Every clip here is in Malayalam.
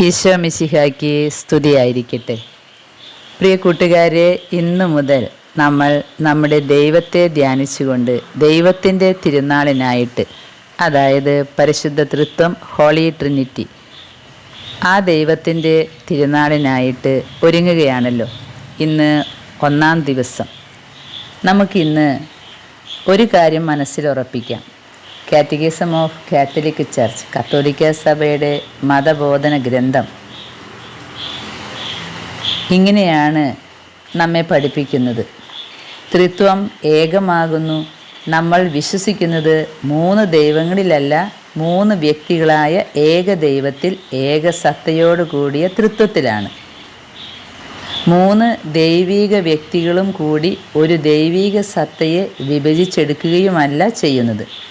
ഈശോ മിശിഹായ്ക്ക് സ്തുതിയായിരിക്കട്ടെ. പ്രിയ കൂട്ടുകാരെ ഇന്നു മുതൽ നമ്മൾ നമ്മുടെ ദൈവത്തെ ധ്യാനിച്ചുകൊണ്ട് ദൈവത്തിന്റെ തിരുനാളിനായിട്ട് അതായത് പരിശുദ്ധ തൃത്വം ഹോളി ട്രിനിറ്റി ആ ദൈവത്തിന്റെ തിരുനാളിനായിട്ട് ഒരുങ്ങുകയാണല്ലോ. ഇന്ന് ഒന്നാം ദിവസം. നമുക്കിന്ന് ഒരു കാര്യം മനസ്സിലുറപ്പിക്കാം കാറ്റഗിസം ഓഫ് കാത്തലിക് ചർച്ച് കത്തോലിക്ക സഭയുടെ മതബോധന ഗ്രന്ഥം. ഇങ്ങനെയാണ് നമ്മെ പഠിപ്പിക്കുന്നത്. ത്രിത്വം ഏകമാകുന്നു. നമ്മൾ വിശ്വസിക്കുന്നത് മൂന്ന് ദൈവങ്ങളിലല്ല മൂന്ന് വ്യക്തികളായ ഏക ദൈവത്തിൽ ഏക സത്തയോട് കൂടിയ തൃത്വത്തിലാണ് മൂന്ന് ദൈവീക വ്യക്തികളും കൂടി ഒരു ദൈവീക സത്തയെ വിഭജിച്ചെടുക്കുകയുമല്ല ചെയ്യുന്നത്.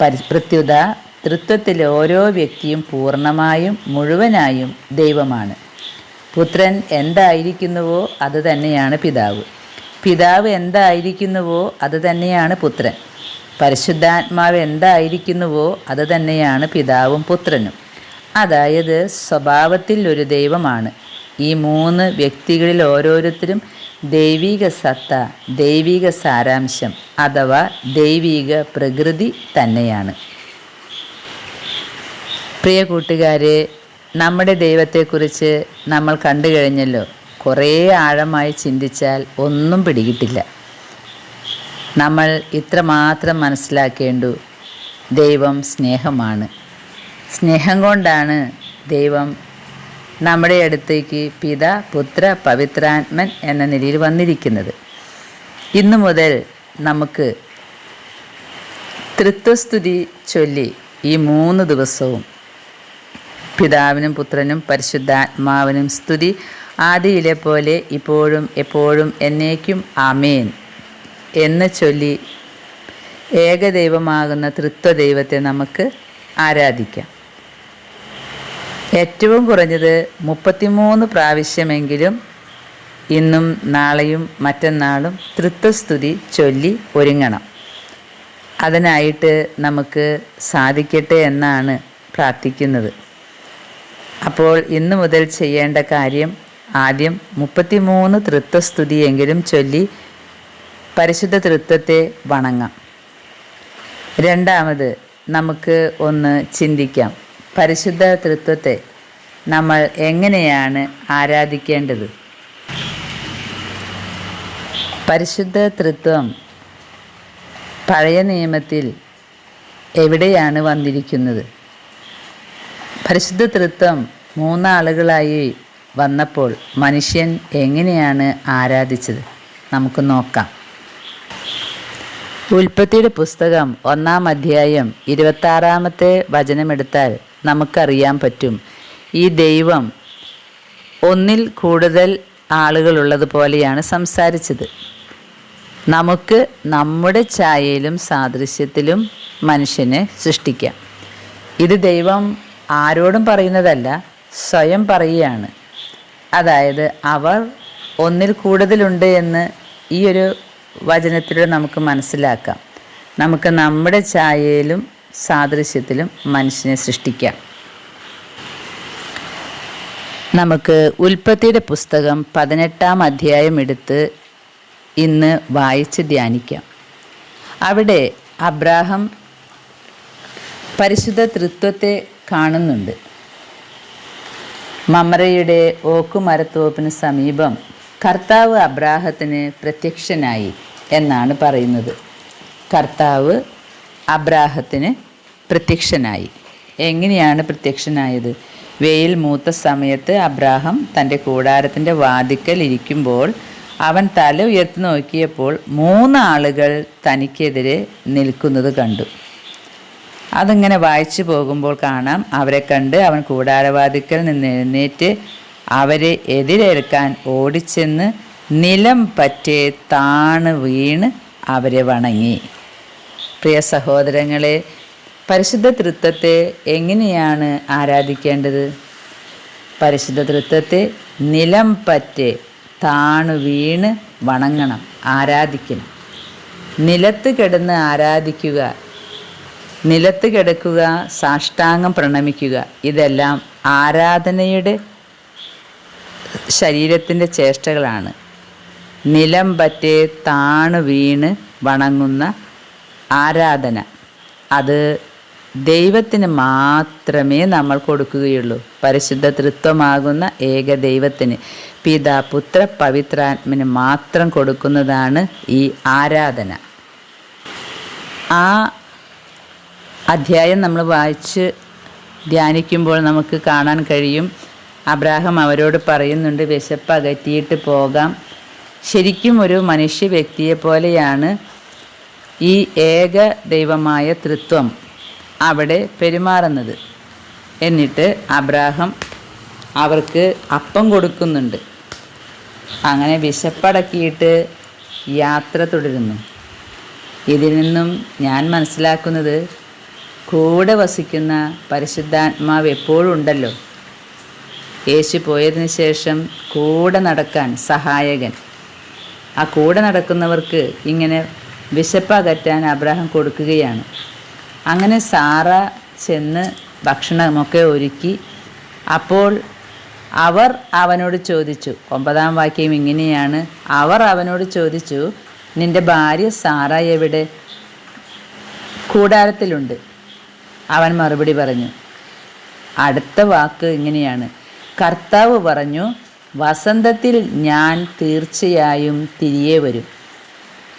പരി പ്രത്യുത തൃത്വത്തിലെ ഓരോ വ്യക്തിയും പൂർണമായും മുഴുവനായും ദൈവമാണ്. പുത്രൻ എന്തായിരിക്കുന്നുവോ അത് തന്നെയാണ് പിതാവ്. പിതാവ് എന്തായിരിക്കുന്നുവോ അത് തന്നെയാണ് പുത്രൻ. പരിശുദ്ധാത്മാവ് എന്തായിരിക്കുന്നുവോ അത് തന്നെയാണ് പിതാവും പുത്രനും. അതായത് സ്വഭാവത്തിൽ ഒരു ദൈവമാണ്. ഈ മൂന്ന് വ്യക്തികളിൽ ഓരോരുത്തരും ദൈവിക സത്ത ദൈവിക സാരാംശം അഥവാ ദൈവിക പ്രകൃതി തന്നെയാണ്. പ്രിയ കൂട്ടുകാരെ നമ്മുടെ ദൈവത്തെക്കുറിച്ച് നമ്മൾ കണ്ടു കഴിഞ്ഞല്ലോ. കുറേ ആഴമായി ചിന്തിച്ചാൽ ഒന്നും പിടികിട്ടില്ല. നമ്മൾ ഇത്രമാത്രം മനസ്സിലാക്കേണ്ടു ദൈവം സ്നേഹമാണ്. സ്നേഹം കൊണ്ടാണ് ദൈവം നമ്മുടെ അടുത്തേക്ക് പിത പുത്ര പവിത്രാത്മൻ എന്ന നിലയിൽ വന്നിരിക്കുന്നത്. ഇന്നു മുതൽ നമുക്ക് തൃത്വസ്തുതി ചൊല്ലി ഈ മൂന്ന് ദിവസവും പിതാവിനും പുത്രനും പരിശുദ്ധാത്മാവിനും സ്തുതി ആദിയിലെ പോലെ ഇപ്പോഴും എപ്പോഴും എന്നേക്കും ആമേൻ എന്ന് ചൊല്ലി ഏകദൈവമാകുന്ന തൃത്വദൈവത്തെ നമുക്ക് ആരാധിക്കാം. ഏറ്റവും കുറഞ്ഞത് മുപ്പത്തിമൂന്ന് പ്രാവശ്യമെങ്കിലും ഇന്നും നാളെയും മറ്റന്നാളും തൃത്വസ്തുതി ചൊല്ലി ഒരുങ്ങണം. അതിനായിട്ട് നമുക്ക് സാധിക്കട്ടെ എന്നാണ് പ്രാർത്ഥിക്കുന്നത്. അപ്പോൾ ഇന്ന് മുതൽ ചെയ്യേണ്ട കാര്യം ആദ്യം മുപ്പത്തിമൂന്ന് തൃത്വസ്തുതിയെങ്കിലും ചൊല്ലി പരിശുദ്ധ തൃത്വത്തെ വണങ്ങാം. രണ്ടാമത് നമുക്ക് ഒന്ന് ചിന്തിക്കാം. പരിശുദ്ധ തൃത്വത്തെ നമ്മൾ എങ്ങനെയാണ് ആരാധിക്കേണ്ടത്? പരിശുദ്ധ തൃത്വം പഴയ നിയമത്തിൽ എവിടെയാണ് വന്നിരിക്കുന്നത്? പരിശുദ്ധ തൃത്വം മൂന്നാളുകളായി വന്നപ്പോൾ മനുഷ്യൻ എങ്ങനെയാണ് ആരാധിച്ചത്? നമുക്ക് നോക്കാം. ഉൽപ്പത്തിയുടെ പുസ്തകം ഒന്നാം അധ്യായം ഇരുപത്താറാമത്തെ വചനമെടുത്താൽ നമുക്കറിയാൻ പറ്റും. ഈ ദൈവം ഒന്നിൽ കൂടുതൽ ആളുകളുള്ളതുപോലെയാണ് സംസാരിച്ചത്. നമുക്ക് നമ്മുടെ ഛായയിലും സാദൃശ്യത്തിലും മനുഷ്യനെ സൃഷ്ടിക്കാം. ഇത് ദൈവം ആരോടും പറയുന്നതല്ല സ്വയം പറയുകയാണ്. അതായത് അവർ ഒന്നിൽ കൂടുതലുണ്ട് എന്ന് ഈ ഒരു വചനത്തിലൂടെ നമുക്ക് മനസ്സിലാക്കാം. നമുക്ക് നമ്മുടെ ഛായയിലും സാദൃശ്യത്തിലും മനുഷ്യനെ സൃഷ്ടിക്കാം. നമുക്ക് ഉൽപ്പത്തിയുടെ പുസ്തകം പതിനെട്ടാം അധ്യായം എടുത്ത് ഇന്ന് വായിച്ച് ധ്യാനിക്കാം. അവിടെ അബ്രാഹം പരിശുദ്ധ തൃത്വത്തെ കാണുന്നുണ്ട്. മമറയുടെ ഓക്കുമരത്തോപ്പിന് സമീപം കർത്താവ് അബ്രാഹത്തിന് പ്രത്യക്ഷനായി എന്നാണ് പറയുന്നത്. കർത്താവ് അബ്രാഹത്തിന് പ്രത്യക്ഷനായി. എങ്ങനെയാണ് പ്രത്യക്ഷനായത്? വെയിൽ മൂത്ത സമയത്ത് അബ്രാഹം തന്റെ കൂടാരത്തിന്റെ വാതിക്കൽ ഇരിക്കുമ്പോൾ അവൻ തല ഉയർത്തി നോക്കിയപ്പോൾ മൂന്നാളുകൾ തനിക്കെതിരെ നിൽക്കുന്നത് കണ്ടു. അതിങ്ങനെ വായിച്ചു പോകുമ്പോൾ കാണാം അവരെ കണ്ട് അവൻ കൂടാരവാതിക്കൽ നിന്ന് എഴുന്നേറ്റ് അവരെ എതിരേൽക്കാൻ ഓടിച്ചെന്ന് നിലം പറ്റേ താണ് വീണ് അവരെ വണങ്ങി. പ്രിയ സഹോദരങ്ങളെ പരിശുദ്ധ തൃത്വത്തെ എങ്ങനെയാണ് ആരാധിക്കേണ്ടത്? പരിശുദ്ധ തൃത്വത്തെ നിലം പറ്റ് താണു വീണ് വണങ്ങണം ആരാധിക്കണം. നിലത്ത് കിടന്ന് ആരാധിക്കുക നിലത്ത് കിടക്കുക സാഷ്ടാംഗം പ്രണമിക്കുക ഇതെല്ലാം ആരാധനയുടെ ശരീരത്തിന്റെ ചേഷ്ടകളാണ്. നിലം പറ്റേ താണു വീണ് വണങ്ങുന്ന ആരാധന. അത് ദൈവത്തിന് മാത്രമേ നമ്മൾ കൊടുക്കുകയുള്ളൂ. പരിശുദ്ധ തൃത്വമാകുന്ന ഏക ദൈവത്തിന്. പിതാ പുത്ര പവിത്രാത്മന് മാത്രം കൊടുക്കുന്നതാണ് ഈ ആരാധന. ആ അധ്യായം നമ്മൾ വായിച്ച് ധ്യാനിക്കുമ്പോൾ നമുക്ക് കാണാൻ കഴിയും. അബ്രാഹം അവരോട് പറയുന്നുണ്ട് വിശപ്പ് അകറ്റിയിട്ട് പോകാം. ശരിക്കും ഒരു മനുഷ്യ വ്യക്തിയെ പോലെയാണ് ഈ ഏക ദൈവമായ തൃത്വം. അവിടെ പെരുമാറുന്നത്. എന്നിട്ട് അബ്രാഹം അവർക്ക് അപ്പം കൊടുക്കുന്നുണ്ട്. അങ്ങനെ വിശപ്പടക്കിയിട്ട് യാത്ര തുടരുന്നു. ഇതിൽ നിന്നും ഞാൻ മനസ്സിലാക്കുന്നത് കൂടെ വസിക്കുന്ന പരിശുദ്ധാത്മാവ് എപ്പോഴും ഉണ്ടല്ലോ. യേശു പോയതിന് ശേഷം കൂടെ നടക്കാൻ സഹായകൻ. ആ കൂടെ നടക്കുന്നവർക്ക് ഇങ്ങനെ വിശപ്പകറ്റാൻ അബ്രാഹം കൊടുക്കുകയാണ്. അങ്ങനെ സാറ ചെന്ന് ഭക്ഷണമൊക്കെ ഒരുക്കി. അപ്പോൾ അവർ അവനോട് ചോദിച്ചു ഒമ്പതാം വാക്യം ഇങ്ങനെയാണ്. അവർ അവനോട് ചോദിച്ചു നിന്റെ ഭാര്യ സാറ എവിടെ? കൂടാരത്തിലുണ്ട്. അവൻ മറുപടി പറഞ്ഞു അടുത്ത വാക്ക് ഇങ്ങനെയാണ്. കർത്താവ് പറഞ്ഞു വസന്തത്തിൽ ഞാൻ തീർച്ചയായും തിരികെ വരും.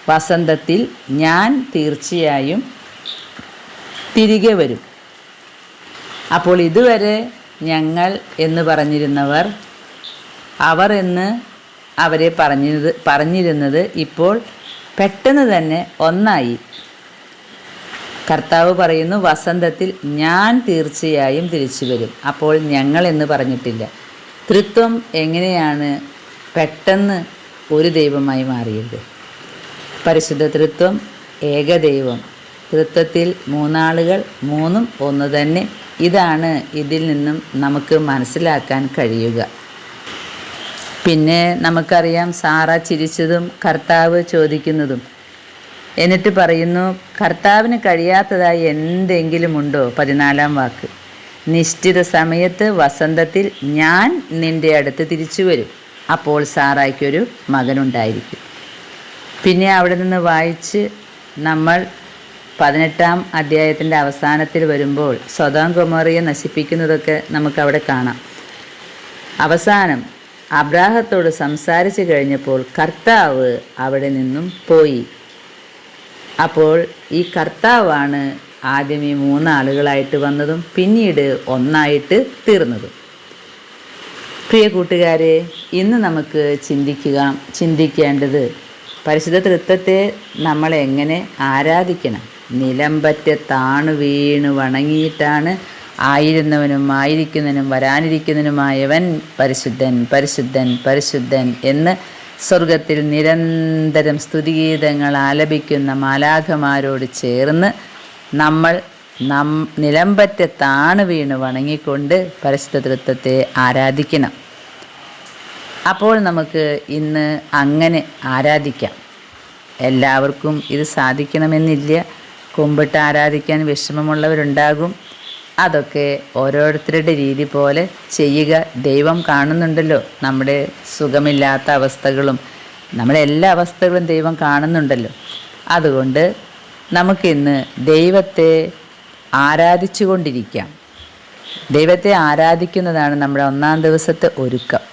വസന്തത്തിൽ ഞാൻ തീർച്ചയായും തിരികെ വരും. അപ്പോൾ ഇതുവരെ ഞങ്ങൾ എന്ന് പറഞ്ഞിരുന്നവർ അവർ എന്ന് അവരെ പറഞ്ഞത് പറഞ്ഞിരുന്നത് ഇപ്പോൾ പെട്ടെന്ന് തന്നെ ഒന്നായി. കർത്താവ് പറയുന്നു വസന്തത്തിൽ ഞാൻ തീർച്ചയായും തിരിച്ചു വരും. അപ്പോൾ ഞങ്ങൾ എന്ന് പറഞ്ഞിട്ടില്ല. തൃത്വം എങ്ങനെയാണ് പെട്ടെന്ന് ഒരു ദൈവമായി മാറിയത്? പരിശുദ്ധ തൃത്വം ഏകദൈവം. തൃത്വത്തിൽ മൂന്നാളുകൾ മൂന്നും ഒന്ന് തന്നെ. ഇതാണ് ഇതിൽ നിന്നും നമുക്ക് മനസ്സിലാക്കാൻ കഴിയുക. പിന്നെ നമുക്കറിയാം സാറ ചിരിച്ചതും കർത്താവ് ചോദിക്കുന്നതും. എന്നിട്ട് പറയുന്നു കർത്താവിന് കഴിയാത്തതായി എന്തെങ്കിലും ഉണ്ടോ? പതിനാലാം വാക്ക്. നിശ്ചിത സമയത്ത് വസന്തത്തിൽ ഞാൻ നിന്റെ അടുത്ത് തിരിച്ചു വരും. അപ്പോൾ സാറായ്ക്കൊരു മകനുണ്ടായിരിക്കും. പിന്നെ അവിടെ നിന്ന് വായിച്ച് നമ്മൾ പതിനെട്ടാം അധ്യായത്തിന്റെ അവസാനത്തിൽ വരുമ്പോൾ സ്വതാം കുമാറിയെ നശിപ്പിക്കുന്നതൊക്കെ നമുക്കവിടെ കാണാം. അവസാനം അബ്രാഹത്തോട് സംസാരിച്ചു കഴിഞ്ഞപ്പോൾ കർത്താവ് അവിടെ നിന്നും പോയി. അപ്പോൾ ഈ കർത്താവാണ് ആദ്യം ഈ മൂന്നാളുകളായിട്ട് വന്നതും പിന്നീട് ഒന്നായിട്ട് തീർന്നതും. പ്രിയ കൂട്ടുകാരെ ഇന്ന് നമുക്ക് ചിന്തിക്കുക ചിന്തിക്കേണ്ടത് പരിശുദ്ധ തൃത്വത്തെ നമ്മൾ എങ്ങനെ ആരാധിക്കണം? നിലമ്പറ്റ് താണു വീണു വണങ്ങിയിട്ടാണ് ആയിരുന്നവനും ആയിരിക്കുന്നവനും വരാനിരിക്കുന്നതിനുമായവൻ പരിശുദ്ധൻ പരിശുദ്ധൻ പരിശുദ്ധൻ എന്ന് സ്വർഗത്തിൽ നിരന്തരം സ്തുതിഗീതങ്ങൾ ആലപിക്കുന്ന മാലാഖമാരോട് ചേർന്ന് നമ്മൾ നം നിലമ്പറ്റ താണു വീണ് വണങ്ങിക്കൊണ്ട് പരിശുദ്ധ തൃത്വത്തെ ആരാധിക്കണം. അപ്പോൾ നമുക്ക് ഇന്ന് അങ്ങനെ ആരാധിക്കാം. എല്ലാവർക്കും ഇത് സാധിക്കണമെന്നില്ല. കുമ്പിട്ട് ആരാധിക്കാൻ വിഷമമുള്ളവരുണ്ടാകും. അതൊക്കെ ഓരോരുത്തരുടെ രീതി പോലെ ചെയ്യുക ദൈവം കാണുന്നുണ്ടല്ലോ. നമ്മുടെ സുഖമില്ലാത്ത അവസ്ഥകളും നമ്മുടെ എല്ലാ അവസ്ഥകളും ദൈവം കാണുന്നുണ്ടല്ലോ. അതുകൊണ്ട് നമുക്കിന്ന് ദൈവത്തെ ആരാധിച്ചു കൊണ്ടിരിക്കാം ദൈവത്തെ ആരാധിക്കുന്നതാണ് നമ്മുടെ ഒന്നാം ദിവസത്തെ ഒരുക്കം.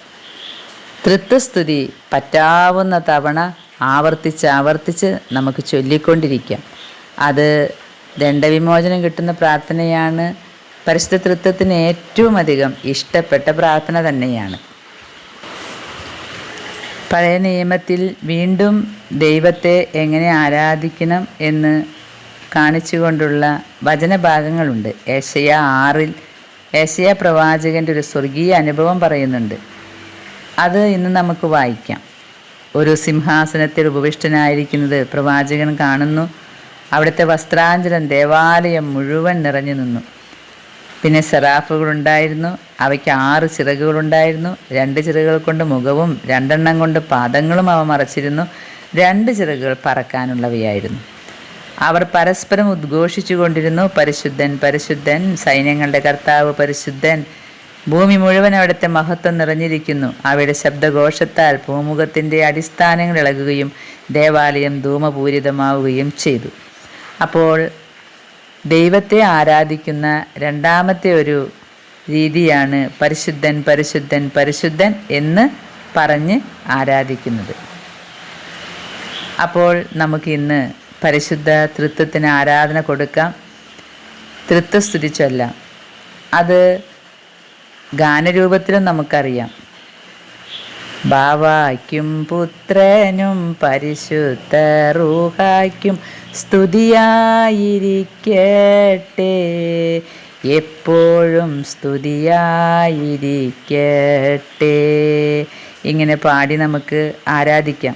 തൃത്വസ്തുതി പറ്റാവുന്ന തവണ ആവർത്തിച്ച് ആവർത്തിച്ച് നമുക്ക് ചൊല്ലിക്കൊണ്ടിരിക്കാം. അത് ദണ്ഡവിമോചനം കിട്ടുന്ന പ്രാർത്ഥനയാണ് പരിശുദ്ധ തൃത്വത്തിന് ഏറ്റവും അധികം ഇഷ്ടപ്പെട്ട പ്രാർത്ഥന തന്നെയാണ്. പഴയ നിയമത്തിൽ വീണ്ടും ദൈവത്തെ എങ്ങനെ ആരാധിക്കണം എന്ന് കാണിച്ചുകൊണ്ടുള്ള വചനഭാഗങ്ങളുണ്ട്. ഏഷ്യ ആറിൽ ഏഷ്യ പ്രവാചകന്റെ ഒരു സ്വർഗീയ അനുഭവം പറയുന്നുണ്ട്. അത് ഇന്ന് നമുക്ക് വായിക്കാം. ഒരു സിംഹാസനത്തിൽ ഉപവിഷ്ടനായിരിക്കുന്നത് പ്രവാചകൻ കാണുന്നു. അവിടുത്തെ വസ്ത്രാഞ്ചലം ദേവാലയം മുഴുവൻ നിറഞ്ഞു നിന്നു. പിന്നെ സെറാഫുകളുണ്ടായിരുന്നു. അവയ്ക്ക് ആറ് ചിറകുകളുണ്ടായിരുന്നു. രണ്ട് ചിറകുകൾ കൊണ്ട് മുഖവും രണ്ടെണ്ണം കൊണ്ട് പാദങ്ങളും അവ മറച്ചിരുന്നു. രണ്ട് ചിറകുകൾ പറക്കാനുള്ളവയായിരുന്നു. അവർ പരസ്പരം ഉദ്ഘോഷിച്ചു കൊണ്ടിരുന്നു പരിശുദ്ധൻ പരിശുദ്ധൻ സൈന്യങ്ങളുടെ കർത്താവ് പരിശുദ്ധൻ. ഭൂമി മുഴുവൻ അവിടുത്തെ മഹത്വം നിറഞ്ഞിരിക്കുന്നു. അവയുടെ ശബ്ദഘോഷത്താൽ ഭൂമുഖത്തിന്റെ അടിസ്ഥാനങ്ങൾ ഇളകുകയും ദേവാലയം ധൂമപൂരിതമാവുകയും ചെയ്തു. അപ്പോൾ ദൈവത്തെ ആരാധിക്കുന്ന രണ്ടാമത്തെ ഒരു രീതിയാണ് പരിശുദ്ധൻ പരിശുദ്ധൻ പരിശുദ്ധൻ എന്ന് പറഞ്ഞ് ആരാധിക്കുന്നത്. അപ്പോൾ നമുക്കിന്ന് പരിശുദ്ധ തൃത്വത്തിന് ആരാധന കൊടുക്കാം. തൃത്വസ്തുതി ചൊല്ലാം അത് ഗാനരൂപത്തിലും നമുക്കറിയാം. ബാവായ്ക്കും പുത്രനും പരിശുദ്ധ റൂഹായ്ക്കും സ്തുതിയായിരിക്കട്ടെ. എപ്പോഴും സ്തുതിയായിരിക്കട്ടെ. ഇങ്ങനെ പാടി നമുക്ക് ആരാധിക്കാം.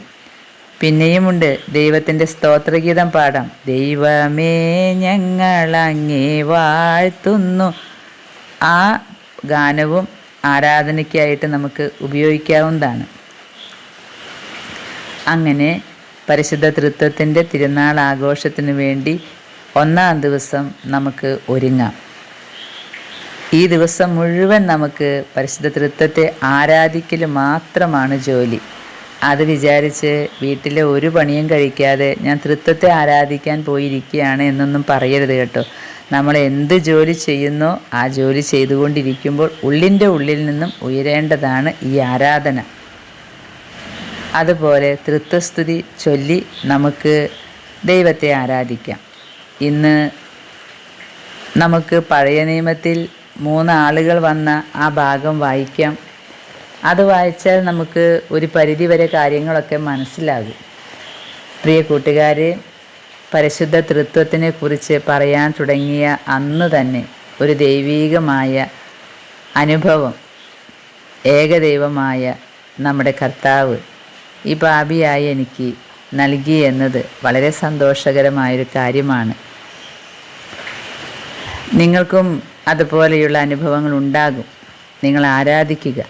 പിന്നെയുമുണ്ട് ദൈവത്തിന്റെ സ്തോത്രഗീതം പാടാം. ദൈവമേ ഞങ്ങൾ അങ്ങേ വാഴ്ത്തുന്നു. ആ ഗാനവും ആരാധനയ്ക്കായിട്ട് നമുക്ക് ഉപയോഗിക്കാവുന്നതാണ്. അങ്ങനെ പരിശുദ്ധ തൃത്വത്തിന്റെ തിരുനാൾ ആഘോഷത്തിനു വേണ്ടി ഒന്നാം ദിവസം നമുക്ക് ഒരുങ്ങാം. ഈ ദിവസം മുഴുവൻ നമുക്ക് പരിശുദ്ധ തൃത്വത്തെ ആരാധിക്കൽ മാത്രമാണ് ജോലി. അത് വിചാരിച്ച് വീട്ടിലെ ഒരു പണിയും കഴിക്കാതെ ഞാൻ തൃത്വത്തെ ആരാധിക്കാൻ പോയിരിക്കുകയാണ് എന്നൊന്നും പറയരുത് കേട്ടോ. നമ്മൾ എന്ത് ജോലി ചെയ്യുന്നോ ആ ജോലി ചെയ്തുകൊണ്ടിരിക്കുമ്പോൾ ഉള്ളിന്റെ ഉള്ളിൽ നിന്നും ഉയരേണ്ടതാണ് ഈ ആരാധന. അതുപോലെ തൃത്വസ്തുതി ചൊല്ലി നമുക്ക് ദൈവത്തെ ആരാധിക്കാം. ഇന്ന് നമുക്ക് പഴയ നിയമത്തിൽ മൂന്ന് ആളുകൾ വന്ന ആ ഭാഗം വായിക്കാം. അത് വായിച്ചാൽ നമുക്ക് ഒരു പരിധിവരെ കാര്യങ്ങളൊക്കെ മനസ്സിലാകും. പ്രിയ കൂട്ടുകാരെ പരിശുദ്ധ തൃത്വത്തിനെ കുറിച്ച് പറയാൻ തുടങ്ങിയ അന്ന് തന്നെ ഒരു ദൈവീകമായ അനുഭവം ഏകദൈവമായ നമ്മുടെ കർത്താവ് ഈ ഭാവിയായി എനിക്ക് നൽകി എന്നത് വളരെ സന്തോഷകരമായൊരു കാര്യമാണ്. നിങ്ങൾക്കും അതുപോലെയുള്ള അനുഭവങ്ങൾ ഉണ്ടാകും. നിങ്ങൾ ആരാധിക്കുക.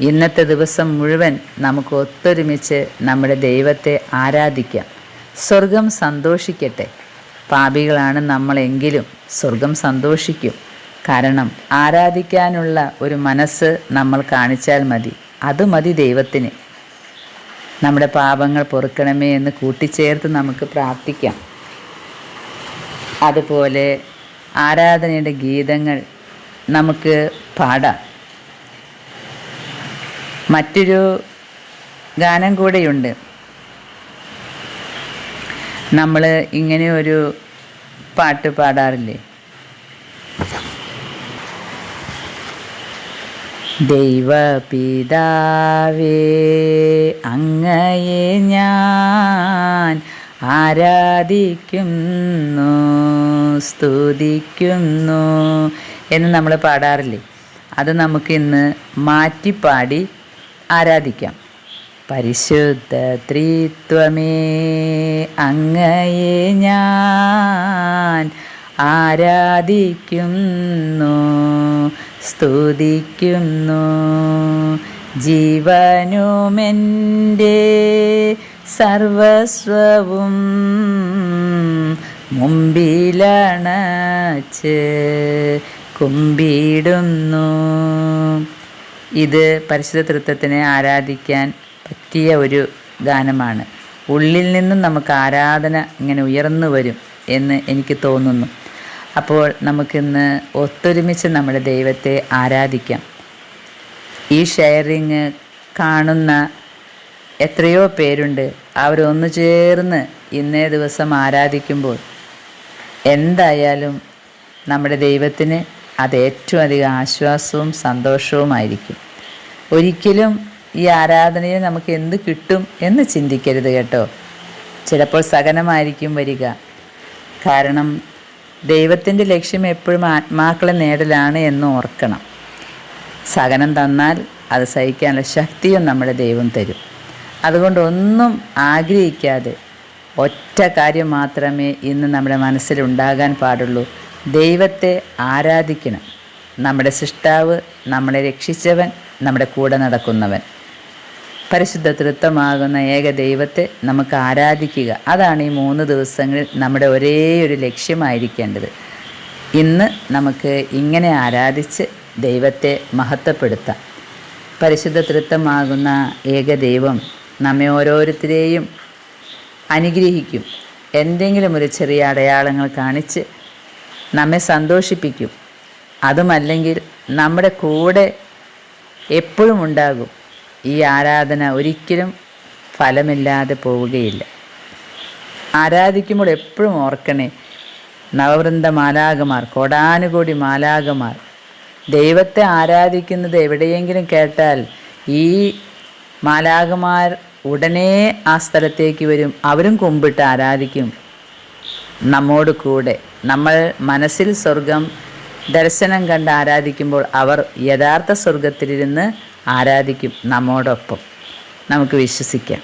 ഇന്നത്തെ ദിവസം മുഴുവൻ നമുക്ക് ഒത്തൊരുമിച്ച് നമ്മുടെ ദൈവത്തെ ആരാധിക്കാം. സ്വർഗം സന്തോഷിക്കട്ടെ. പാപികളാണ് നമ്മളെങ്കിലും സ്വർഗം സന്തോഷിക്കും. കാരണം ആരാധിക്കാനുള്ള ഒരു മനസ്സ് നമ്മൾ കാണിച്ചാൽ മതി. അത് മതി ദൈവത്തിന്. നമ്മുടെ പാപങ്ങൾ പൊറുക്കണമേ എന്ന് കൂട്ടിച്ചേർത്ത് നമുക്ക് പ്രാർത്ഥിക്കാം. അതുപോലെ ആരാധനയുടെ ഗീതങ്ങൾ നമുക്ക് പാടാം. മറ്റൊരു ഗാനം കൂടെയുണ്ട്. നമ്മൾ ഇങ്ങനെ ഒരു പാട്ട് പാടാറില്ലേ? ദൈവപിതാവേ അങ്ങയെ ഞാൻ ആരാധിക്കുന്നു സ്തുതിക്കുന്നു എന്ന് നമ്മൾ പാടാറില്ലേ? അത് നമുക്കിന്ന് മാറ്റിപ്പാടി ആരാധിക്കാം. പരിശുദ്ധ ത്രിത്വമേ അങ്ങയെ ഞാൻ ആരാധിക്കുന്നു സ്തുതിക്കുന്നു. ജീവനുമെന്റെ സർവസ്വവും മുമ്പിലണച്ച് കുമ്പിടുന്നു ഇത് പരിശുദ്ധ തൃത്വത്തിനെ ആരാധിക്കാൻ പറ്റിയ ഒരു ഗാനമാണ്. ഉള്ളിൽ നിന്നും നമുക്ക് ആരാധന ഇങ്ങനെ ഉയർന്നു വരും എന്ന് എനിക്ക് തോന്നുന്നു. അപ്പോൾ നമുക്കിന്ന് ഒത്തൊരുമിച്ച് നമ്മുടെ ദൈവത്തെ ആരാധിക്കാം. ഈ ഷെയറിങ് കാണുന്ന എത്രയോ പേരുണ്ട്. അവരൊന്നു ചേർന്ന് ഇന്നേ ദിവസം ആരാധിക്കുമ്പോൾ എന്തായാലും നമ്മുടെ ദൈവത്തിന് അത് ഏറ്റവും അധികം ആശ്വാസവും സന്തോഷവുമായിരിക്കും. ഒരിക്കലും ഈ ആരാധനയിൽ നമുക്ക് എന്ത് കിട്ടും എന്ന് ചിന്തിക്കരുത് കേട്ടോ. ചിലപ്പോൾ സഹനമായിരിക്കും വരിക. കാരണം ദൈവത്തിന്റെ ലക്ഷ്യം എപ്പോഴും ആത്മാക്കളെ നേടലാണ് എന്ന് ഓർക്കണം. സഹനം തന്നാൽ അത് സഹിക്കാനുള്ള ശക്തിയും നമ്മുടെ ദൈവം തരും. അതുകൊണ്ട് ഒന്നും ആഗ്രഹിക്കാതെ ഒറ്റ കാര്യം മാത്രമേ ഇന്ന് നമ്മുടെ മനസ്സിലുണ്ടാകാൻ പാടുള്ളൂ. ദൈവത്തെ ആരാധിക്കണം. നമ്മുടെ സൃഷ്ടാവ് നമ്മളെ രക്ഷിച്ചവൻ നമ്മുടെ കൂടെ നടക്കുന്നവൻ. പരിശുദ്ധ തൃത്വമാകുന്ന ഏക ദൈവത്തെ നമുക്ക് ആരാധിക്കുക. അതാണ് ഈ മൂന്ന് ദിവസങ്ങളിൽ നമ്മുടെ ഒരേ ഒരു ലക്ഷ്യമായിരിക്കേണ്ടത്. ഇന്ന് നമുക്ക് ഇങ്ങനെ ആരാധിച്ച് ദൈവത്തെ മഹത്വപ്പെടുത്താം. പരിശുദ്ധ തൃത്വമാകുന്ന ഏക ദൈവം നമ്മെ ഓരോരുത്തരെയും അനുഗ്രഹിക്കും. എന്തെങ്കിലും ഒരു ചെറിയ അടയാളങ്ങൾ കാണിച്ച് നമ്മെ സന്തോഷിപ്പിക്കും. അതുമല്ലെങ്കിൽ നമ്മുടെ കൂടെ എപ്പോഴും ഉണ്ടാകും. ഈ ആരാധന ഒരിക്കലും ഫലമില്ലാതെ പോവുകയില്ല. ആരാധിക്കുമ്പോൾ എപ്പോഴും ഓർക്കണേ നവവൃന്ദ മാലാകമാർ കോടാനുകോടി മാലാകമാർ ദൈവത്തെ ആരാധിക്കുന്നത് എവിടെയെങ്കിലും കേട്ടാൽ ഈ മാലാകമാർ ഉടനെ ആ സ്ഥലത്തേക്ക് വരും. അവരും കുമ്പിട്ട് ആരാധിക്കും. നമ്മോട് കൂടെ നമ്മൾ മനസ്സിൽ സ്വർഗം ദർശനം കണ്ട് ആരാധിക്കുമ്പോൾ അവർ യഥാർത്ഥ സ്വർഗത്തിലിരുന്ന് ആരാധിക്കും നമ്മോടൊപ്പം. നമുക്ക് വിശ്വസിക്കാം.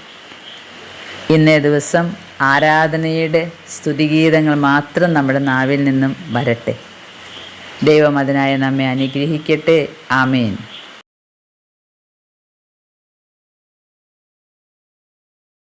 ഇന്നേ ദിവസം ആരാധനയുടെ സ്തുതിഗീതങ്ങൾ മാത്രം നമ്മുടെ നാവിൽ നിന്നും വരട്ടെ. ദൈവം അതിനായി നമ്മെ അനുഗ്രഹിക്കട്ടെ. ആമേൻ.